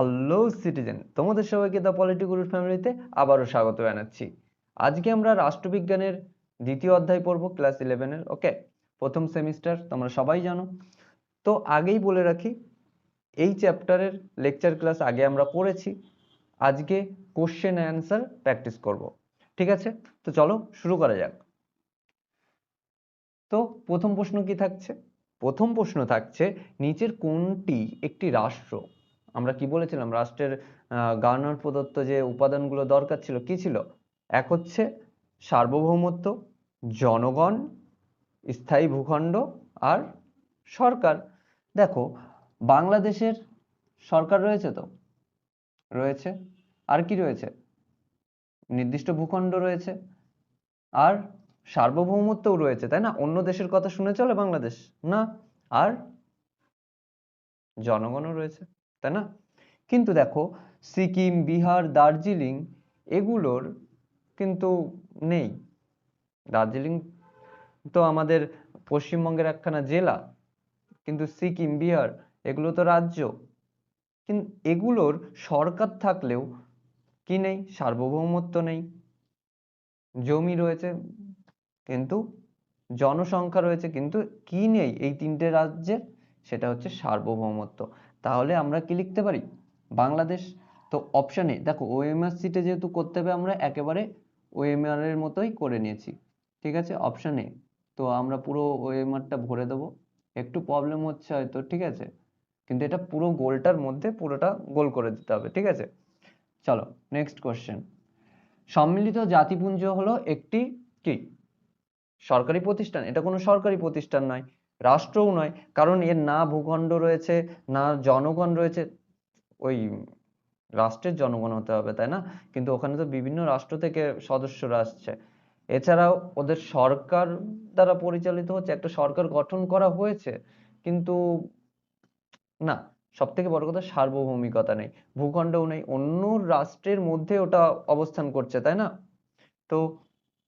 Hello citizen তোমাদের সবাইকে the পলিটিকুলার ফ্যামিলিতে আবারও স্বাগত জানাচ্ছি। আজকে আমরা রাষ্ট্রবিজ্ঞানের দ্বিতীয় অধ্যায় পড়ব ক্লাস ইলেভেনের ওকে প্রথম সেমিস্টার তোমরা সবাই জানো। তো আগেই বলে রাখি, এই চ্যাপ্টারের লেকচার ক্লাস আগে আমরা করেছি আজকে কোশ্চেন অ্যান্সার প্র্যাকটিস করব, ঠিক আছে? তো চলো শুরু করা যাক। তো প্রথম প্রশ্ন কি থাকছে? প্রথম প্রশ্ন থাকছে, নিচের কোনটি একটি রাষ্ট্র আমরা কি বলেছিলাম? রাষ্ট্রের গার্নার প্রদত্ত যে উপাদানগুলো দরকার ছিল, কি ছিল? এক হচ্ছে সার্বভৌমত্ব, জনগণ, স্থায়ী ভূখণ্ড আর সরকার। দেখো, বাংলাদেশের সরকার রয়েছে তো? রয়েছে। আর কি রয়েছে? নির্দিষ্ট ভূখণ্ড রয়েছে। আর সার্বভৌমত্বও রয়েছে, তাই না? অন্য দেশের কথা শুনে চলে বাংলাদেশ, না? আর জনগণও রয়েছে। তাই না? কিন্তু দেখো, সিকিম, বিহার, দার্জিলিং এগুলোর কিন্তু নেই। দার্জিলিং তো আমাদের পশ্চিমবঙ্গের একখানা জেলা, কিন্তু সিকিম, বিহার এগুলো তো রাজ্য। কিন্তু এগুলোর সরকার থাকলেও কি নেই? সার্বভৌমত্ব নেই। জমি রয়েছে, কিন্তু জনসংখ্যা রয়েছে, কিন্তু কি নেই এই তিনটে রাজ্যের? সেটা হচ্ছে সার্বভৌমত্ব। তাহলে আমরা কি লিখতে পারি? বাংলাদেশ, তো অপশানে দেখো ওএমআর সিটে যেহেতু করতে হবে, আমরা একেবারে ওএমআর এর মতোই করে নিয়েছি, ঠিক আছে? অপশান তো আমরা পুরো ওএমআরটা ভরে দেবো। একটু প্রবলেম হচ্ছে হয়তো, ঠিক আছে? কিন্তু এটা পুরো গোলটার মধ্যে পুরোটা গোল করে দিতে হবে, ঠিক আছে? চলো নেক্সট কোশ্চেন সম্মিলিত জাতিপুঞ্জ হলো একটি কি? সরকারি প্রতিষ্ঠান। এটা কোনো সরকারি প্রতিষ্ঠান নয়। রাষ্ট্রও নয়, কারণ এর না ভূখণ্ড রয়েছে, না জনগণ রয়েছে, ওই রাষ্ট্রের জনগণ হতে হবে, তাই না? কিন্তু ওখানে তো বিভিন্ন রাষ্ট্র থেকে সদস্যরা আসছে। এছাড়াও ওদের সরকার দ্বারা পরিচালিত হচ্ছে, একটা সরকার গঠন করা হয়েছে, কিন্তু না সব থেকে বড় কথা সার্বভৌমিকতা নেই, ভূখণ্ডও নেই, অন্য রাষ্ট্রের মধ্যে ওটা অবস্থান করছে, তাই না? তো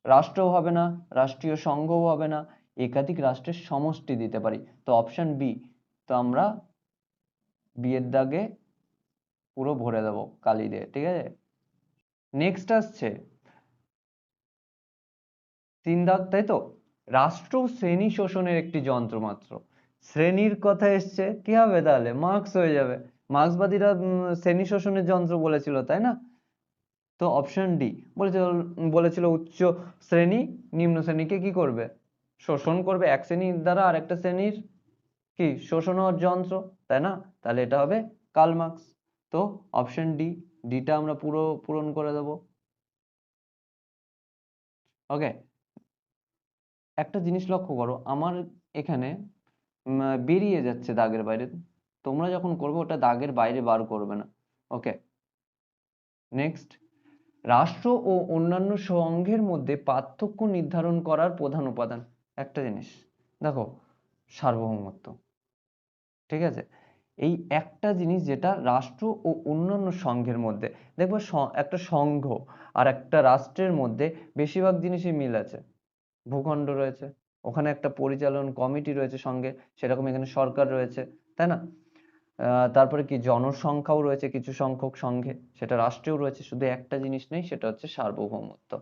রাষ্ট্রও হবে না, রাষ্ট্রীয় সংঘও হবে না একাধিক রাষ্ট্রের সমষ্টি দিতে পারি। তো অপশন বি তো আমরা বিয়ের দাগে পুরো ভরে দেবো কালি দিয়ে, ঠিক আছে? নেক্সট আসছে তিন দাগ, তাই তো? রাষ্ট্র শ্রেণি শোষণের একটি যন্ত্র মাত্র। শ্রেণির কথা এসছে, কি হবে তাহলে? মার্কস হয়ে যাবে। মার্ক্সবাদীরা শ্রেণি শোষণের যন্ত্র বলেছিল, তাই না? তো অপশন ডি বলেছিল বলেছিল উচ্চ শ্রেণি, নিম্ন শ্রেণীকে কি করবে? শোষণ করবে এক শ্রেণির দ্বারা আর একটা শ্রেণির কি? শোষণ যন্ত্র, তাই না? তাহলে এটা হবে কাল মার্কস। তো অপশন ডি ডিটা আমরা পুরো পূরণ করে দেব। ওকে। একটা জিনিস লক্ষ্য করো, আমার এখানে বেরিয়ে যাচ্ছে দাগের বাইরে। তোমরা যখন করবে, ওটা দাগের বাইরে বার করবে না। ওকে। নেক্সট। রাষ্ট্র ও অন্যান্য সংঘের মধ্যে পার্থক্য নির্ধারণ করার প্রধান উপাদান। একটা জিনিস। দেখো, সার্বভৌমত্ব। ঠিক আছে? এই একটা জিনিস যেটা রাষ্ট্র ও অন্যান্য সংঘের মধ্যে, দেখব একটা সংঘ আর একটা রাষ্ট্রের মধ্যে বেশিরভাগ জিনিসই মিল আছে। ভূখণ্ড রয়েছে, ওখানে একটা পরিচালন কমিটি রয়েছে সঙ্গে, সেরকম এখানে সরকার রয়েছে, তাই না? তারপরে কি জনসংখ্যাও রয়েছে কিছু সংখ্যক সঙ্গে সেটা রাষ্ট্রেও রয়েছে, শুধু একটা জিনিস নেই, সেটা হচ্ছে সার্বভৌমত্ব।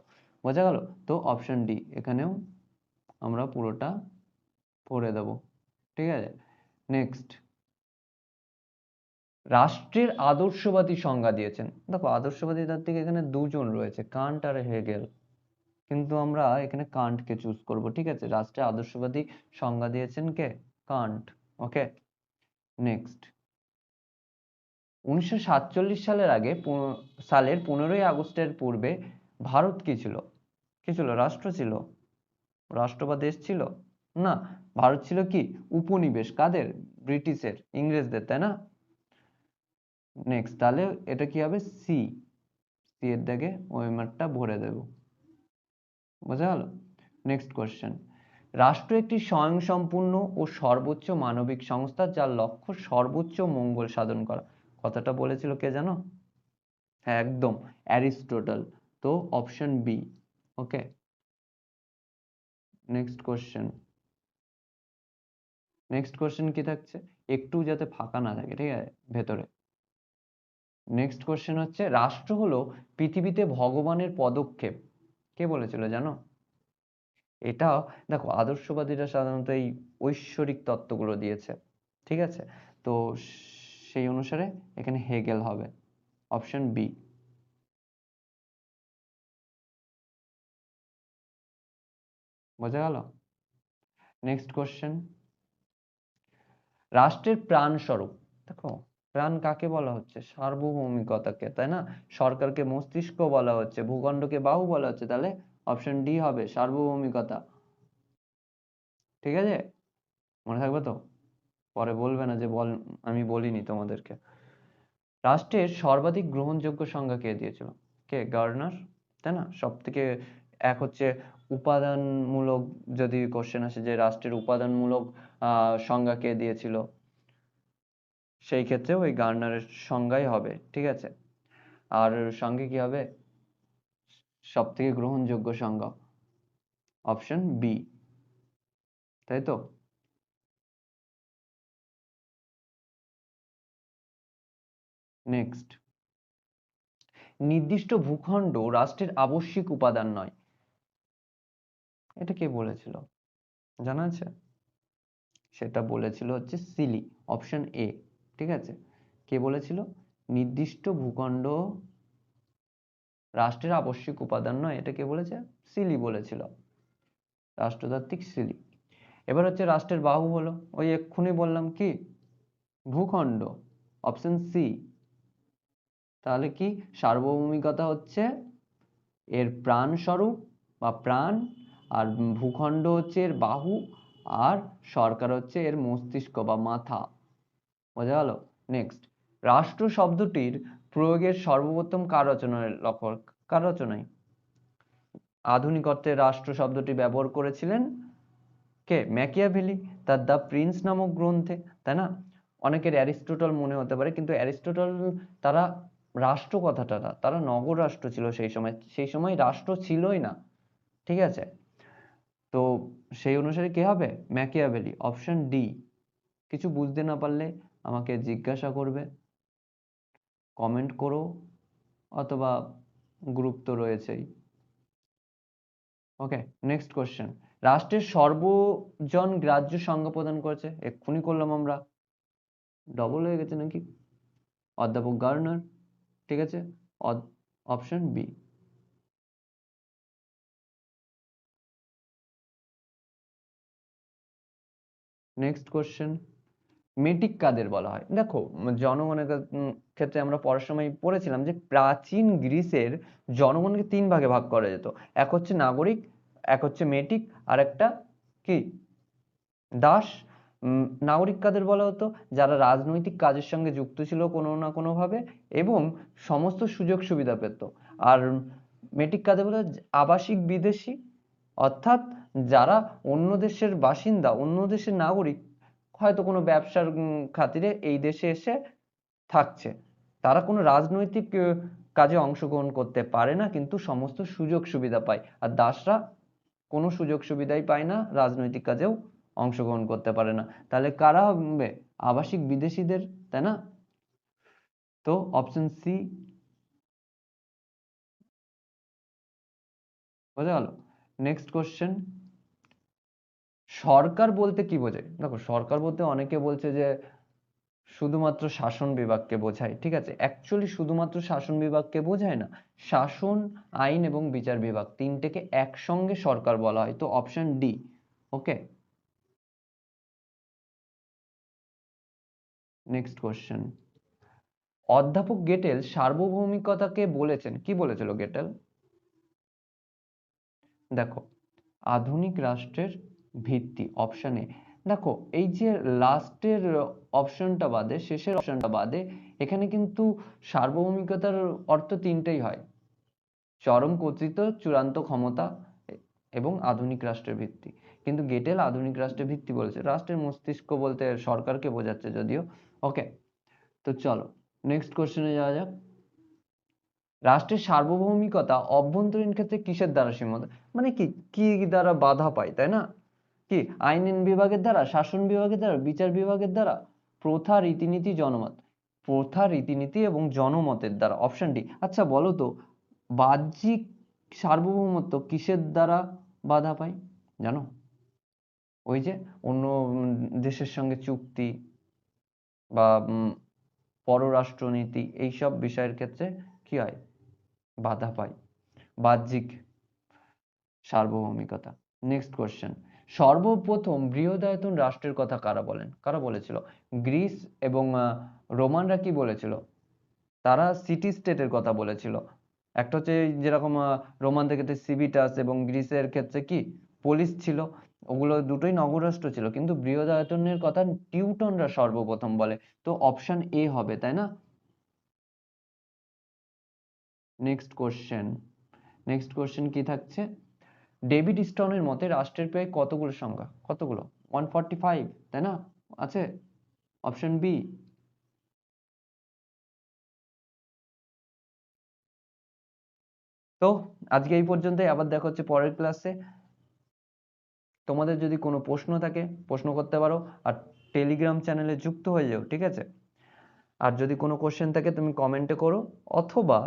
বোঝা গেল? তো অপশন ডি এখানেও আমরা পুরোটা পড়ে দেব। ঠিক আছে? নেক্সট রাষ্ট্রের আদর্শবাদী সংজ্ঞা দিয়েছেন। দেখো, আদর্শবাদী তার থেকে এখানে দুজন রয়েছে, কান্ট আর হেগেল। কিন্তু আমরা এখানে কান্টকে চুজ করব, ঠিক আছে? রাষ্ট্রের আদর্শবাদী সংজ্ঞা দিয়েছেন কে? কান্ট। ওকে নেক্সট উনিশশো সাতচল্লিশ সালের আগে সালের পনেরোই আগস্টের পূর্বে ভারত কি ছিল? কি ছিল? রাষ্ট্র ছিল। রাষ্ট্র বা দেশ ছিল? না, ভারত ছিল কি? উপনিবেশ, কাদের? ব্রিটিশের, ইংরেজদের, তাই না? নেক্সট তাহলে এটা কি হবে? সি সি এর দাগে ওয়েমারটা ভরে দেব। বোঝা গেল? নেক্সট কোয়েশ্চেন রাষ্ট্র একটি স্বয়ংসম্পূর্ণ ও সর্বোচ্চ মানবিক সংস্থা যার লক্ষ্য সর্বোচ্চ মঙ্গল সাধন করা। কথাটা বলেছিল কে জানো হ্যাঁ একদম, অ্যারিস্টোটল। তো option B okay next question next question কি থাকছে? একটু যাতে ফাঁকা না থাকে, ঠিক আছে? ভেতরে। নেক্সট কোশ্চেন হচ্ছে, রাষ্ট্র হলো পৃথিবীতে ভগবানের পদক্ষেপ। কে বলেছিল জানো? এটাও, দেখো, আদর্শবাদীরা সাধারণত এই ঐশ্বরিক তত্ত্বগুলো দিয়েছে, ঠিক আছে? তো সেই অনুসারে এখানে হেগেল হবে অপশন বি বোঝা গেল? নেক্সট কোশ্চেন রাষ্ট্রের প্রাণ স্বরূপ দেখো, প্রাণ কাকে বলা হচ্ছে? সার্বভৌমিকতাকে, তাই না? সরকারকে মস্তিষ্ক বলা হচ্ছে, ভূখণ্ডকে বাহু বলা হচ্ছে, তাহলে অপশন ডি হবে সার্বভৌমিকতা। ঠিক আছে? মনে থাকবে তো? পরে বলবে না যে বল, আমি বলিনি তোমাদেরকে। রাষ্ট্রের সর্বাধিক গ্রহণযোগ্য সংজ্ঞা কে দিয়েছিল? কে? গার্নার? তাই না? সব থেকে এক হচ্ছে উপাদানমূলক যদি কোশ্চেন আসে যে রাষ্ট্রের উপাদানমূলক সংজ্ঞা কে দিয়েছিল? সেই ক্ষেত্রে ওই গার্নারের সংজ্ঞাই হবে, ঠিক আছে? আর সঙ্গে কি হবে? সব থেকে গ্রহণযোগ্য সংজ্ঞা অপশন বি তাই তো? নেক্সট নির্দিষ্ট ভূখণ্ড রাষ্ট্রের আবশ্যিক উপাদান নয়। এটা কে বলেছিল? জানা আছে? সেটা বলেছিল হচ্ছে সিলি, অপশন এ, ঠিক আছে? কে বলেছিল? নির্দিষ্ট ভূখণ্ড রাষ্ট্রের আবশ্যিক উপাদান নয়, এটা কে বলেছে? সিলি বলেছিল। রাষ্ট্রতাত্ত্বিক সিলি। এবার হচ্ছে রাষ্ট্রের বাহু হলো, ওই এক্ষুনি বললাম কি? ভূখণ্ড, অপশন সি। তাহলে কি? সার্বভৌমিকতা হচ্ছে এর প্রাণ স্বরূপ বা প্রাণ আর ভূখণ্ড হচ্ছে এর বাহু আর সরকার হচ্ছে এর মস্তিষ্ক বা মাথা। বোঝা গেল? নেক্সট রাষ্ট্র শব্দটির প্রয়োগের সর্বপ্রথম কার রচনায় লক্ষ্য কার রচনায়? আধুনিক অর্থে রাষ্ট্র শব্দটি ব্যবহার করেছিলেন কে? ম্যাকিয়াভেলি, তার দ্য প্রিন্স নামক গ্রন্থে, তাই না? অনেকের অ্যারিস্টোটল মনে হতে পারে, কিন্তু অ্যারিস্টোটল তারা রাষ্ট্র কথাটা তারা নগর রাষ্ট্র ছিল সেই সময় সেই সময় রাষ্ট্র ছিলই না। ঠিক আছে? তো সেই অনুসারে কি হবে? ম্যাকিয়াভেলি অপশন ডি কিছু বুঝতে না পারলে আমাকে জিজ্ঞাসা করবে। কমেন্ট করো, অথবা গ্রুপ তো রয়েছেই। ওকে নেক্সট কোশ্চেন রাষ্ট্রের সর্বজন গ্রাহ্য সংজ্ঞা প্রদান করেছে। এক্ষুনি করলাম আমরা। ডবল হয়ে গেছে নাকি? অধ্যাপক গার্নার ঠিক আছে? অপশন বি নেক্সট কোশ্চেন মেটিক কাদের বলা হয়? দেখো, জনগণের ক্ষেত্রে আমরা পড়ার সময় পড়েছিলাম যে প্রাচীন গ্রিসের জনগণকে তিন ভাগে ভাগ করা যেত। এক হচ্ছে নাগরিক, এক হচ্ছে মেটিক, আর একটা কি? দাস। নাগরিক কাদের বলা হতো? যারা রাজনৈতিক কাজের সঙ্গে যুক্ত ছিল কোনো না কোনোভাবে এবং সমস্ত সুযোগ সুবিধা পেত। আর মেটিক কাদের বলা আবাসিক বিদেশি। অর্থাৎ যারা অন্য দেশের বাসিন্দা, অন্য দেশের নাগরিক, হয়তো কোনো ব্যবসার খাতিরে এই দেশে এসে থাকছে। তারা কোনো রাজনৈতিক কাজে অংশগ্রহণ করতে পারে না, কিন্তু সমস্ত সুযোগ সুবিধা পায়। আর দাসরা কোনো সুযোগ সুবিধাই পায় না, রাজনৈতিক কাজেও অংশগ্রহণ করতে পারে না। তাহলে কারা হবে? আবাসিক বিদেশিদের, তাই না? তো অপশন সি বোঝা গেল? নেক্সট কোশ্চেন সরকার বলতে কি বোঝায়? দেখো, সরকার বলতে অনেকে বলছে যে, শুধুমাত্র শাসন বিভাগকে বোঝায়, ঠিক আছে? অ্যাকচুয়ালি শুধুমাত্র শাসন বিভাগকে বোঝায় না, শাসন, আইন এবং বিচার বিভাগ তিনটেকে একসঙ্গে সরকার বলা হয়। তো option D okay next question অধ্যাপক গেটেল সার্বভৌমিকতাকে বলেছেন। কি বলেছিল গেটেল? দেখো, আধুনিক রাষ্ট্রের ভিত্তি অপশানে দেখো, এই যে লাস্টের অপশনটা বাদে, শেষের অপশনটা বাদে, এখানে কিন্তু সার্বভৌমিকতার অর্থ তিনটেই হয়। চরম কর্তৃত্ব চূড়ান্ত ক্ষমতা এবং আধুনিক রাষ্ট্রের ভিত্তি। কিন্তু গেটেল আধুনিক রাষ্ট্রের ভিত্তি বলেছে। রাষ্ট্রের মস্তিষ্ক বলতে সরকারকে বোঝাচ্ছে যদিও। ওকে তো চলো নেক্সট কোশ্চেনে যাওয়া যাক। রাষ্ট্রের সার্বভৌমিকতা অভ্যন্তরীণ ক্ষেত্রে কিসের দ্বারা সীমাবদ্ধ? মানে কি কি দ্বারা বাধা পায়, তাই না? কি? আইন বিভাগের দ্বারা, শাসন বিভাগের দ্বারা, বিচার বিভাগের দ্বারা? প্রথা, রীতিনীতি, জনমত। প্রথা, রীতিনীতি এবং জনমতের দ্বারা। অপশন ডি আচ্ছা বলো তো, বাহ্যিক সার্বভৌমত্ব কিসের দ্বারা বাধা পায়? জানো? ওই যে, অন্য দেশের সঙ্গে চুক্তি বা পররাষ্ট্রনীতি, এইসব বিষয়ের ক্ষেত্রে কি হয়? বাধা পায়। বাহ্যিক সার্বভৌমিকতা। নেক্সট কোশ্চেন সর্বপ্রথম বৃহদায়তন রাষ্ট্রের কথা কারা বলেন? কারা বলেছিল? গ্রিস এবং রোমানরা কি বলেছিল? তারা সিটি স্টেটের কথা বলেছিল। একটা হচ্ছে যেরকম রোমানদের ক্ষেত্রে সিভিটাস এবং গ্রিসের ক্ষেত্রে কি? পোলিস ছিল। ওগুলো দুটোই নগররাষ্ট্র ছিল। কিন্তু বৃহদায়তনের কথা টিউটনরা সর্বপ্রথম বলে। তো অপশন এ হবে, তাই না? Next question. নেক্সট কোশ্চেন কি থাকছে? ডেভিড স্টোনের মতে রাষ্ট্রের প্রায় কতগুলো সংখ্যা? কতগুলো? ওয়ান ফর্টি ফাইভ তাই না? আছে? Option B. তো, আজকে এই পর্যন্তই। আবার দেখা হচ্ছে পরের ক্লাসে। তোমাদের যদি কোনো প্রশ্ন থাকে, প্রশ্ন করতে পারো। আর টেলিগ্রাম চ্যানেলে যুক্ত হয়ে যাও, ঠিক আছে? আর যদি কোনো কোশ্চেন থাকে, তুমি কমেন্টে করো। অথবা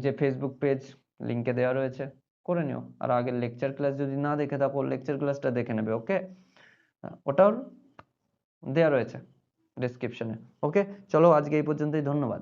যে ফেসবুক পেজ লিঙ্কে দেওয়া রয়েছে। করে নিও। আর আগের লেকচার ক্লাস যদি না দেখে থাকো লেকচার ক্লাসটা দেখে নেবে ওকে ওটাও দেওয়া রয়েছে ডিসক্রিপশনে ওকে চলো আজকে এই পর্যন্তই, ধন্যবাদ।